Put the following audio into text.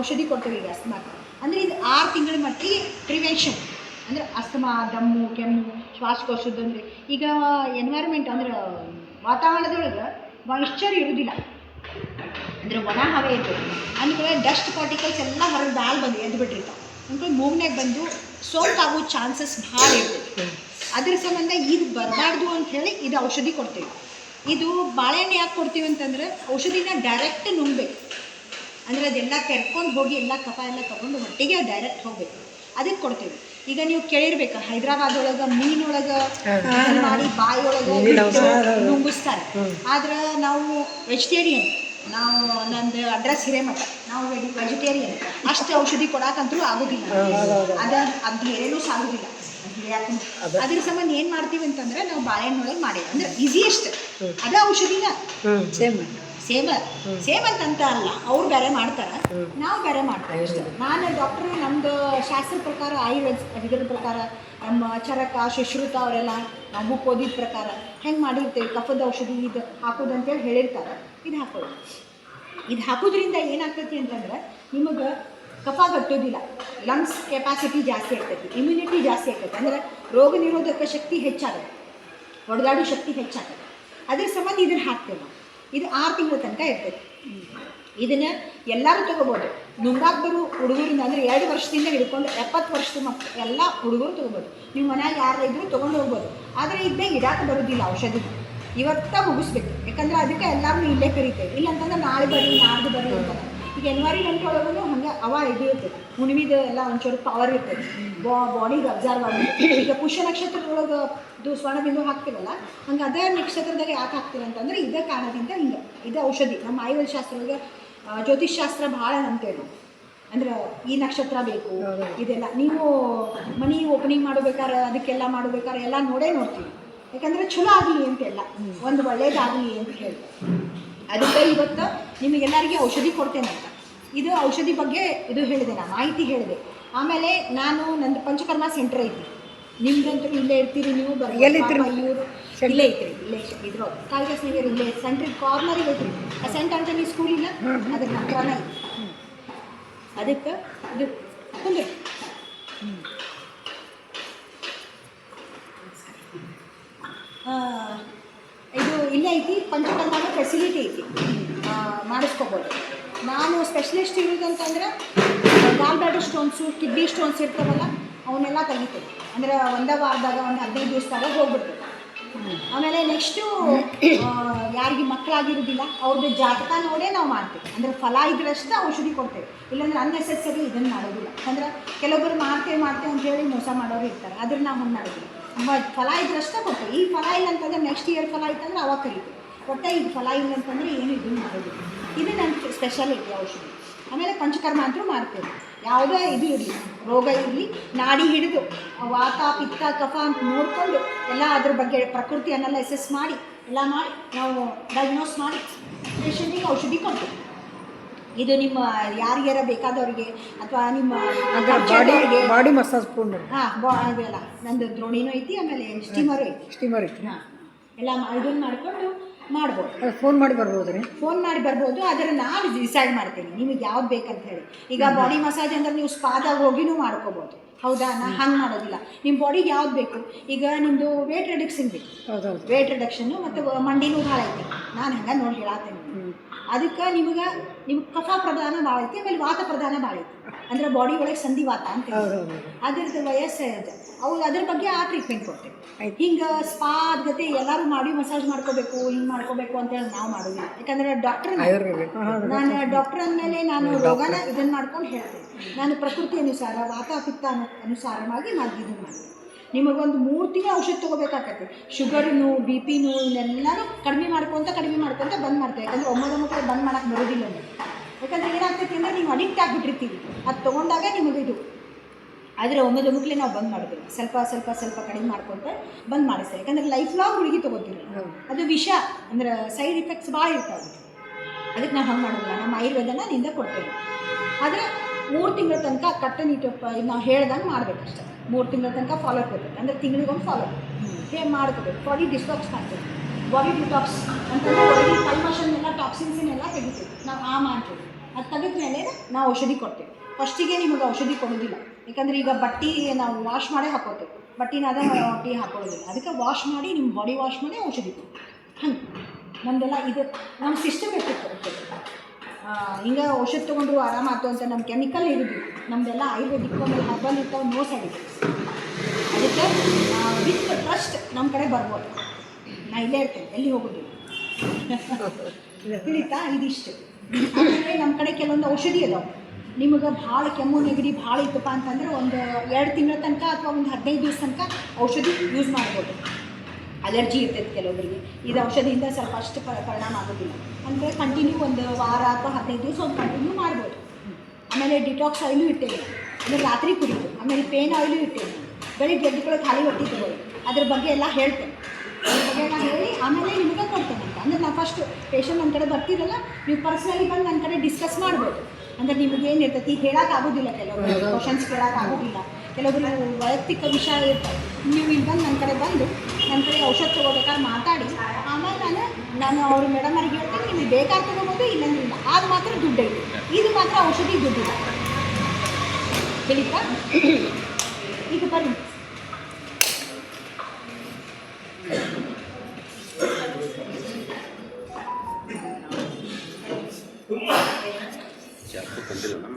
ಔಷಧಿ ಕೊಡ್ತೇವೆ ಈಗ ಅಸ್ತಮಾಕ್ಕೆ ಅಂದರೆ ಇದು ಆರು ತಿಂಗಳ ಮಟ್ಟಿಗೆ ಪ್ರಿವೆನ್ಷನ್ ಅಂದರೆ ಅಸ್ತಮಾ, ದಮ್ಮು, ಕೆಮ್ಮು ಶ್ವಾಸಕೋಶದ್ದು ಅಂದರೆ ಈಗ ಎನ್ವೈರ್ಮೆಂಟ್ ಅಂದ್ರೆ ವಾತಾವರಣದೊಳಗೆ ಮಾಯಿಶ್ಚರ್ ಇರುವುದಿಲ್ಲ ಅಂದರೆ ಒಣ ಹವೆ ಇರ್ತದೆ. ಅಂದರೆ ಡಸ್ಟ್ ಪಾರ್ಟಿಕಲ್ಸ್ ಎಲ್ಲ ಹೊರಗೆ ಮ್ಯಾಲೆ ಬಂದು ಎದ್ದು ಬಿಟ್ಟಿರ್ತಾವೆ. ಅಂದ್ಕೊಂಡು ಮೂಗ್ನಾಗ ಬಂದು ಸೋಂಕಾಗೋ ಚಾನ್ಸಸ್ ಭಾಳ ಇರ್ತದೆ. ಅದ್ರ ಸಂಬಂಧ ಇದು ಬರಬಾರ್ದು ಅಂತ ಹೇಳಿ ಇದು ಔಷಧಿ ಕೊಡ್ತೀವಿ. ಇದು ಬಾಳೆಹಣ್ಣು ಯಾಕೆ ಕೊಡ್ತೀವಿ ಅಂತಂದ್ರೆ ಔಷಧಿನ ಡೈರೆಕ್ಟ್ ನುಂಗ್ಬೇಕು ಅಂದರೆ ಅದೆಲ್ಲ ಕರ್ಕೊಂಡು ಹೋಗಿ ಎಲ್ಲ ಕಫ ಎಲ್ಲ ತೊಗೊಂಡು ಹೊಟ್ಟೆಗೆ ಡೈರೆಕ್ಟ್ ಹೋಗಬೇಕು. ಅದಕ್ಕೆ ಕೊಡ್ತೀವಿ. ಈಗ ನೀವು ಕೇಳಿರ್ಬೇಕು ಹೈದ್ರಾಬಾದ್ ಒಳಗೆ ಮೀನೊಳಗೆ ಮಾಡಿ ಬಾಯಿ ಒಳಗೆ ನುಂಗಿಸ್ತಾರೆ. ಆದ್ರೆ ನಾವು ವೆಜಿಟೇರಿಯನ್ ನಾವು ನಂದು ಅಡ್ರೆಸ್ ಹಿರೇಮಠ ನಾವು ವೆಜಿಟೇರಿಯನ್. ಅಷ್ಟು ಔಷಧಿ ಕೊಡಕ್ಕಂತೂ ಆಗೋದಿಲ್ಲ. ಅದ ಅದು ಏನೂ ಸಾಗೋದಿಲ್ಲ. ಅದ್ರ ಸಂಬಂಧ ಏನ್ ಮಾಡ್ತೀವಿ ಅಂತಂದ್ರೆ ನಾವು ಬಾಳೆಹಣ್ಣೊಳಗೆ ಮಾಡಿ ಅಂದ್ರೆ ಈಸಿಯೆಸ್ಟ್ ಅದ ಔಷಧಿನ. ಸೇಮ್ ಸೇಮ್ ಅಂತ ಅಂತ ಅಲ್ಲ ಅವ್ರು ಬೇರೆ ಮಾಡ್ತಾರೆ. ನಾವು ಬೇರೆ ಮಾಡ್ತೇವೆ. ನಾನು ಡಾಕ್ಟರ್ ನಮ್ದು ಶಾಸ್ತ್ರ ಪ್ರಕಾರ ಆಯುರ್ವೇದ ಇದರ ಪ್ರಕಾರ ನಮ್ಮ ಚರಕ ಶುಶ್ರುತ ಅವರೆಲ್ಲ ನಾವು ಬುಕ್ ಓದಿದ ಪ್ರಕಾರ ಹೆಂಗೆ ಮಾಡಿರ್ತೇವೆ? ಕಫದ ಔಷಧಿ ಇದು ಹಾಕೋದು ಅಂತೇಳಿ ಹೇಳಿರ್ತಾರೆ. ಇದು ಹಾಕೋದು ಇದು ಹಾಕೋದ್ರಿಂದ ಏನಾಗ್ತೈತಿ ಅಂತಂದ್ರೆ ನಿಮಗೆ ಕಫ ಕಟ್ಟೋದಿಲ್ಲ ಲಂಗ್ಸ್ ಕೆಪಾಸಿಟಿ ಜಾಸ್ತಿ ಆಗ್ತೈತಿ ಇಮ್ಯುನಿಟಿ ಜಾಸ್ತಿ ಆಗ್ತೈತಿ. ಅಂದ್ರೆ ರೋಗ ನಿರೋಧಕ ಶಕ್ತಿ ಹೆಚ್ಚಾಗುತ್ತೆ. ಹೊಡೆದಾಡೋ ಶಕ್ತಿ ಹೆಚ್ಚಾಗುತ್ತೆ. ಅದ್ರ ಸಂಬಂಧ ಇದನ್ನು ಹಾಕ್ತೇವೆ ನಾವು. ಇದು ಆರು ತಿಂಗಳ ತನಕ ಇರ್ತೈತಿ. ಇದನ್ನು ಎಲ್ಲರೂ ತಗೋಬೋದು. ನುಂಗಾಕ್ ಬರೋ ಹುಡುಗರಿಂದ ಅಂದರೆ ಎರಡು ವರ್ಷದಿಂದ ಹಿಡ್ಕೊಂಡು ಎಪ್ಪತ್ತು ವರ್ಷದ ಮಕ್ಕಳು ಎಲ್ಲ ಹುಡುಗರು ತೊಗೋಬೋದು. ನೀವು ಮನ್ಯಾಗ ಯಾರು ಇದ್ದರೂ ತೊಗೊಂಡು ಹೋಗ್ಬೋದು. ಆದರೆ ಇದ್ದೇ ಇಡಕ್ಕೆ ಬರೋದಿಲ್ಲ ಔಷಧಿ. ಇವತ್ತ ಮುಗಿಸ್ಬೇಕು. ಯಾಕಂದ್ರೆ ಅದಕ್ಕೆ ಎಲ್ಲರೂ ಇಲ್ಲೇ ಕರಿತೇವೆ. ಇಲ್ಲಂತಂದ್ರೆ ನಾಳೆ ಬರ್ರಿ ನಾಡ್ದು ಬರ್ರಿ ಅಂತಾರೆ. ಈಗ ಗಂಟೆ ಒಳಗೂ ಹಂಗೆ ಅವ ಇದು ಹುಣ್ಣಿಮಿದು ಎಲ್ಲ ಒಂಚೂರು ಪವರ್ ಇರ್ತದೆ. ಬಾ ಬಾಡಿಗೆ ಅಬ್ಸರ್ವ್ ಆಗಿ ಈಗ ಪುಷ್ಯ ನಕ್ಷತ್ರದೊಳಗೆ ಇದು ಸ್ವರ್ಣಬಿಂದು ಹಾಕ್ತೀವಲ್ಲ ಹಂಗೆ ಅದೇ ನಕ್ಷತ್ರದಾಗ ಯಾಕೆ ಹಾಕ್ತೀವಿ ಅಂತಂದ್ರೆ ಇದೇ ಕಾರಣದಿಂದ ಹಿಂಗೆ ಇದು ಔಷಧಿ. ನಮ್ಮ ಆಯುರ್ವೇದ ಶಾಸ್ತ್ರದೊಳಗೆ ಒಳಗೆ ಜ್ಯೋತಿಷ್ ಶಾಸ್ತ್ರ ಭಾಳ ನಂಬ್ತೇವೆ ನಾವು ಅಂದ್ರೆ ಈ ನಕ್ಷತ್ರ ಬೇಕು ಇದೆಲ್ಲ. ನೀವು ಮನಿ ಓಪನಿಂಗ್ ಮಾಡಬೇಕಾದ್ರೆ ಅದಕ್ಕೆಲ್ಲ ಮಾಡಬೇಕಾದ್ರೆ ಎಲ್ಲ ನೋಡೇ ನೋಡ್ತೀವಿ. ಯಾಕಂದ್ರೆ ಚಲೋ ಆಗಲಿ ಅಂತೆಲ್ಲ. ಒಂದು ಒಳ್ಳೇದಾಗಲಿ ಅಂತ ಹೇಳಿ ಅದಕ್ಕೆ ಇವತ್ತು ನಿಮಗೆಲ್ಲರಿಗೆ ಔಷಧಿ ಕೊಡ್ತೇನೆ ಅಂತ. ಇದು ಔಷಧಿ ಬಗ್ಗೆ ಇದು ಹೇಳಿದೆ ನಾನು ಮಾಹಿತಿ ಹೇಳಿದೆ. ಆಮೇಲೆ ನಾನು ನಂದು ಪಂಚಕರ್ಮ ಸೆಂಟರ್ ಐತಿ. ನಿಮ್ದಂತೂ ಇಲ್ಲೇ ಇರ್ತೀರಿ ನೀವು ಎಲ್ಲಿರ್ತೀರಿ? ಇವರು ಇಲ್ಲೇ ಐತ್ರಿ ಇಲ್ಲೇ ಇದ್ರು. ಕಾಳಿದಾಸ್ ನಗರ್ ಇಲ್ಲೇ ಸೆಂಟ್ರ್ ಕಾರ್ನರಿಗೆ ಐತ್ರಿ ಆ ಸೆಂಟ್ ಆಂಟನಿ ಸ್ಕೂಲ್ ಇಲ್ಲ? ಅದಕ್ಕೆ ಹತ್ರನೇ ಐತಿ ಅದಕ್ಕೆ ಇದು ಕುಂದ್ರಿ. ಇದು ಇಲ್ಲೇ ಐತಿ ಪಂಚಕರ್ಮ ಫೆಸಿಲಿಟಿ ಐತಿ. ಮಾಡಿಸ್ಕೋಬೋದು. ನಾನು specialist ಇರೋದಂತಂದ್ರೆ gall bladder stones kidney stones ಇರ್ತಾವಲ್ಲ, ಅವನ್ನೆಲ್ಲ ತೆಗಿತೇವೆ ಅಂದ್ರೆ ಒಂದೇ ವಾರದಾಗ ಒಂದು ಹದಿನೈದು ದಿವಸದಾಗ ಹೋಗ್ಬಿಡ್ತೇವೆ ಆಮೇಲೆ ನೆಕ್ಸ್ಟು ಯಾರಿಗೆ ಮಕ್ಕಳಾಗಿರೋದಿಲ್ಲ ಅವ್ರದ್ದು ಜಾತಕ ನೋಡೇ ನಾವು ಮಾಡ್ತೇವೆ. ಅಂದರೆ ಫಲ ಇದ್ರಷ್ಟೇ ಔಷಧಿ ಕೊಡ್ತೇವೆ. ಇಲ್ಲಾಂದ್ರೆ ಅನ್ನೆಸೆಸರಿ ಇದನ್ನು ಮಾಡೋದಿಲ್ಲ. ಅಂದ್ರೆ ಕೆಲವೊಬ್ಬರು ಮಾಡ್ತೇವೆ ಮಾಡ್ತೇವೆ ಅಂತ ಹೇಳಿ ಮೋಸ ಮಾಡೋರು ಇರ್ತಾರೆ. ಅದನ್ನು ನಾವು ಹಂಗೆ ಮಾಡೋದಿಲ್ಲ. ಫಲ ಇದ್ರಷ್ಟೇ ಕೊಡ್ತೇವೆ. ಈ ಫಲ ಇಲ್ಲ ಅಂತಂದರೆ ನೆಕ್ಸ್ಟ್ ಇಯರ್ ಫಲ ಇತ್ತಂದ್ರೆ ಅವಾಗ ಕರಿತೀವಿ ಒಟ್ಟೆ ಇದು ಫಲ ಇಲ್ಲ ಅಂತಂದರೆ ಏನು ಇದನ್ನು ಮಾಡೋದಿಲ್ಲ. ಇದು ನನ್ನ ಸ್ಪೆಷಾಲಿಟಿ ಔಷಧಿ. ಆಮೇಲೆ ಪಂಚಕರ್ಮ ಅಂತೂ ಮಾಡ್ತೇವೆ. ಯಾವುದೇ ಇದು ಇರಲಿ ರೋಗ ಇರಲಿ ನಾಡಿ ಹಿಡಿದು ವಾತ ಪಿತ್ತ ಕಫ ಅಂತ ನೋಡಿಕೊಂಡು ಎಲ್ಲ ಅದ್ರ ಬಗ್ಗೆ ಪ್ರಕೃತಿಯನ್ನೆಲ್ಲ ಎಸೆಸ್ ಮಾಡಿ ಎಲ್ಲ ಮಾಡಿ ನಾವು ಡಯಾಗ್ನೋಸ್ ಮಾಡಿ ಪೇಷಂಟಿಗೆ ಔಷಧಿ ಕೊಡ್ತೀವಿ. ಇದು ನಿಮ್ಮ ಯಾರಿಗಾರ ಬೇಕಾದವ್ರಿಗೆ ಅಥವಾ ನಿಮ್ಮ ಬಾಡಿ ಮಸಾಜ್ ಪೂರ್ಣ ಹಾಂ ಅದೆಲ್ಲ ನಂದು ದ್ರೋಣಿನೂ ಐತಿ ಆಮೇಲೆ ಸ್ಟೀಮರು ಐತಿ. ಸ್ಟೀಮರ್ ಐತಿ. ಹಾಂ ಎಲ್ಲ ಇದನ್ನು ಮಾಡಿಕೊಂಡು ಮಾಡ್ಬೋದು. ಫೋನ್ ಮಾಡಿ ಬರ್ಬೋದು ರೀ ಫೋನ್ ಮಾಡಿ ಬರ್ಬೋದು ಆದರೆ ನಾನು ಡಿಸೈಡ್ ಮಾಡ್ತೀನಿ. ನಿಮಗೆ ಯಾವ್ದು ಬೇಕಂತ ಹೇಳಿ. ಈಗ ಬಾಡಿ ಮಸಾಜ್ ಅಂದ್ರೆ ನೀವು ಸ್ಪಾದಾಗ ಹೋಗಿನೂ ಮಾಡ್ಕೋಬೋದು. ಹೌದಾ? ನಾ ಹಂಗೆ ಮಾಡೋದಿಲ್ಲ. ನಿಮ್ಮ ಬಾಡಿಗೆ ಯಾವ್ದು ಬೇಕು? ಈಗ ನಿಮ್ಮದು ವೇಟ್ ರಿಡಕ್ಷನ್ ಬೇಕು. ಹೌದೌದು. ವೇಟ್ ರಿಡಕ್ಷನ್ನು ಮತ್ತು ಮಂಡಿನೂ ಭಾಳ ಐತಿ. ನಾನು ಹಂಗೆ ನೋಡಿ ಹೇಳತ್ತೇನೆ ಅದಕ್ಕೆ ನಿಮಗೆ ನಿಮ್ಗೆ ಕಫ ಪ್ರಧಾನ ಭಾಳ ಐತಿ ಆಮೇಲೆ ವಾತ ಪ್ರಧಾನ ಭಾಳ ಐತಿ. ಅಂದ್ರೆ ಬಾಡಿ ಒಳಗೆ ಸಂಧಿವಾತ ಅಂತ ಅದ್ರದ್ದು ವಯಸ್ಸು ಇದೆ ಅವು ಅದ್ರ ಬಗ್ಗೆ ಆ ಟ್ರೀಟ್ಮೆಂಟ್ ಕೊಡ್ತೇವೆ. ಹಿಂಗ ಸ್ಪಾ ಜೊತೆ ಎಲ್ಲರೂ ಮಾಡಿ ಮಸಾಜ್ ಮಾಡ್ಕೋಬೇಕು ಹಿಂಗೆ ಮಾಡ್ಕೋಬೇಕು ಅಂತೇಳಿ ನಾವು ಮಾಡೋದಿಲ್ಲ. ಯಾಕಂದ್ರೆ ಡಾಕ್ಟರ್ ನಾನು ಡಾಕ್ಟರ್ ಅಂದಮೇಲೆ ನಾನು ರೋಗನ ಇದನ್ನ ಮಾಡ್ಕೊಂಡು ಹೇಳ್ತೇನೆ. ನಾನು ಪ್ರಕೃತಿ ಅನುಸಾರ ವಾತಾಪಿತ್ತ ಅನು ಅನುಸಾರವಾಗಿ ನಾನು ಇದನ್ನು ಮಾಡ್ತೀನಿ. ನಿಮಗೊಂದು ಮೂರು ತಿಂಗಳ ಔಷಧ ತೊಗೋಬೇಕಾಗತ್ತೆ ಶುಗರ್ನು ಬಿ ಪಿನು ಇವನ್ನೆಲ್ಲನೂ ಕಡಿಮೆ ಮಾಡ್ಕೊಂತ ಕಡಿಮೆ ಮಾಡ್ಕೊಂತ ಬಂದ್ ಮಾಡ್ತೇವೆ. ಯಾಕಂದ್ರೆ ಒಮ್ಮೊಮ್ಮೆ ಬಂದ್ ಮಾಡಕ್ಕೆ ಬರೋದಿಲ್ಲ. ಯಾಕಂದ್ರೆ ಏನಾಗ್ತೈತಿ ಅಂದ್ರೆ ನೀವು ಅಡಿಕ್ಟ್ ಆಗಿಬಿಟ್ಟಿರ್ತೀವಿ. ಅದು ತೊಗೊಂಡಾಗ ನಿಮಗೆ ಇದು. ಆದರೆ ಒಮ್ಮೆ ಮುಕ್ಲೆ ನಾವು ಬಂದ್ ಮಾಡಬೇಕು ಸ್ವಲ್ಪ ಸ್ವಲ್ಪ ಸ್ವಲ್ಪ ಕಡಿಮೆ ಮಾಡ್ಕೊಂತ ಬಂದ್ ಮಾಡಿಸ್ತೇವೆ ಯಾಕಂದ್ರೆ ಲೈಫ್ ಲಾಂಗ್ ಹುಡುಗಿ ತೊಗೋತೀವಿ ಅದು ವಿಷ ಅಂದ್ರೆ ಸೈಡ್ ಇಫೆಕ್ಟ್ಸ್ ಭಾಳ ಇರ್ತಾವೆ ಅದಕ್ಕೆ ನಾವು ಹಂಗೆ ಮಾಡೋದಿಲ್ಲ. ನಮ್ಮ ಆಯುರ್ವೇದನ ನಿಂದ ಕೊಡ್ತೇವೆ. ಆದರೆ ಮೂರು ತಿಂಗಳ ತನಕ ಕಟ್ಟುನಿಟ್ಟು ನಾವು ಹೇಳ್ದಂಗೆ ಮಾಡ್ಬೇಕಷ್ಟೆ. ಮೂರು ತಿಂಗಳ ತನಕ ಫಾಲೋ ಅಪ್ ಅಂದ್ರೆ ಅಂದರೆ ತಿಂಗಳಿಗೊಂದು ಫಾಲೋ ಅಪ್ ಹೇ ಮಾಡ್ಕೋಬೇಕು. ಬಾಡಿ ಡಿಸ್ಟಾಕ್ಸ್ ಮಾಡ್ತೇವೆ ಬಾಡಿ ಡಿಟಾಕ್ಸ್ ಅಂತಂದ್ರೆ ಒಳಗಿನ ಕಲ್ಮಶನ್ನೆಲ್ಲ ಟಾಕ್ಸಿನ್ಸನ್ನೆಲ್ಲ ತೆಗಿತೀವಿ. ನಾವು ಆ ಮಾಡ್ತೀವಿ. ಅದು ತೆಗೆದ ಮೇಲೆ ನಾವು ಔಷಧಿ ಕೊಡ್ತೇವೆ. ಫಸ್ಟಿಗೆ ನಿಮಗೆ ಔಷಧಿ ಕೊಡೋದಿಲ್ಲ ಯಾಕಂದರೆ ಈಗ ಬಟ್ಟೆ ನಾವು ವಾಶ್ ಮಾಡೇ ಹಾಕೋತೇವೆ ಬಟ್ಟೆನ ಅದ ಬಟ್ಟೆ ಹಾಕೊಳ್ಳೋದಿಲ್ಲ. ಅದಕ್ಕೆ ವಾಶ್ ಮಾಡಿ ನಿಮ್ಮ ಬಾಡಿ ವಾಶ್ ಮಾಡಿ ಔಷಧಿ ಕೊಡ್ತೀವಿ. ಹಂಗೆ ನಮ್ಮದೆಲ್ಲ ಇದು ನಮ್ಮ ಸಿಸ್ಟಮ್ ಇರ್ತಿತ್ತು ಹಿಂಗೆ ಔಷಧ ತೊಗೊಂಡ್ರು ಆರಾಮಾಯ್ತು ಅಂತ ನಮ್ಮ ಕೆಮಿಕಲ್ ಇರೋದಿಲ್ಲ. ನಮ್ಮದೆಲ್ಲ ಆಯುರ್ವೇದಿಕ್ ಆಮೇಲೆ ಹರ್ಬಲ್ ಇರ್ತಾವೆ ನೋ ಆಗಿದೆ ಅದಕ್ಕೆ ವಿತ್ ಟ್ರಸ್ಟ್ ನಮ್ಮ ಕಡೆ ಬರ್ಬೋದು. ನಾ ಇಲ್ಲೇ ಇರ್ತೇನೆ, ಎಲ್ಲಿ ಹೋಗೋದಿಲ್ಲ. ತಿಳಿತಾ ಇದಿಷ್ಟು. ಆಮೇಲೆ ನಮ್ಮ ಕಡೆ ಕೆಲವೊಂದು ಔಷಧಿ ಅದಾವೆ. ನಿಮಗೆ ಭಾಳ ಕೆಮ್ಮು, ನೆಗಡಿ ಭಾಳ ಇತ್ತಪ್ಪ ಅಂತಂದ್ರೆ ಒಂದು ಎರಡು ತಿಂಗಳ ತನಕ ಅಥವಾ ಒಂದು ಹದಿನೈದು ದಿವಸ ತನಕ ಔಷಧಿ ಯೂಸ್ ಮಾಡ್ಬೋದು. ಅಲರ್ಜಿ ಇರ್ತೈತೆ ಕೆಲವೊಬ್ಬರಿಗೆ ಇದು ಔಷಧಿಯಿಂದ ಸ್ವಲ್ಪ ಅಷ್ಟು ಪರಿಣಾಮ ಆಗೋದಿಲ್ಲ. ಅಂದರೆ ಕಂಟಿನ್ಯೂ ಒಂದು ವಾರ ಅಥವಾ ಹದಿನೈದು ದಿವಸ ಒಂದು ಕಂಟಿನ್ಯೂ ಮಾಡ್ಬೋದು. ಆಮೇಲೆ ಡಿಟಾಕ್ಸ್ ಆಯಿಲು ಇಟ್ಟೇವೆ ಆಮೇಲೆ ರಾತ್ರಿ ಕುಡಿದು ಆಮೇಲೆ ಪೇನ್ ಆಯಿಲು ಇಟ್ಟೇವೆ ಬೆಳಿಗ್ಗೆ ಗೆದ್ದುಕೊಳ್ಳೋ ಖಾಲಿ ಹೊಟ್ಟೆ ತಗೊಳ್ಳಿ ಅದ್ರ ಬಗ್ಗೆ ಎಲ್ಲ ಹೇಳ್ತೇನೆ ಅದ್ರ ಬಗ್ಗೆ ಎಲ್ಲ ಹೇಳಿ ಆಮೇಲೆ ನಿಮಗೆ ಕೊಡ್ತೇನೆ. ಅಂದ್ರೆ ನಾವು ಫಸ್ಟ್ ಪೇಷಂಟ್ ನನ್ನ ಕಡೆ ಬರ್ತೀರಲ್ಲ ನೀವು ಪರ್ಸ್ನಲಿ ಬಂದು ನನ್ನ ಕಡೆ ಡಿಸ್ಕಸ್ ಮಾಡ್ಬೋದು ಅಂದರೆ ನಿಮಗೆ ಏನು ಇರ್ತೈತಿ ಹೇಳಕ್ಕೆ ಆಗೋದಿಲ್ಲ ಕೆಲವೊಬ್ರು ಕ್ವಶನ್ಸ್ ಕೇಳೋಕ್ಕಾಗೋದಿಲ್ಲ ಆಗೋದಿಲ್ಲ. ಕೆಲವೊಬ್ರು ವೈಯಕ್ತಿಕ ವಿಷಯ ಇರ್ತದೆ ನೀವು ಇಲ್ಲಿ ಬಂದು ನನ್ನ ಕಡೆ ಬಂದು ನನ್ನ ಕಡೆ ಔಷಧ ತೊಗೋಬೇಕಾದ್ರೆ ಮಾತಾಡಿ. ಆಮೇಲೆ ನಾನು ನಾನು ಅವ್ರ ಮೇಡಮ್ ಅವ್ರಿಗೆ ಹೇಳ್ತೀನಿ ನಿಮಗೆ ಬೇಕಾದ್ರೆ ತೊಗೋಬೋದು ಇಲ್ಲಂದ್ರಿಂದ. ಇಲ್ಲ ಅದು ಮಾತ್ರ ದುಡ್ಡು. ಇದು ಮಾತ್ರ ಔಷಧಿ ದುಡ್ಡಿಲ್ಲ ತಿಳಿತಾ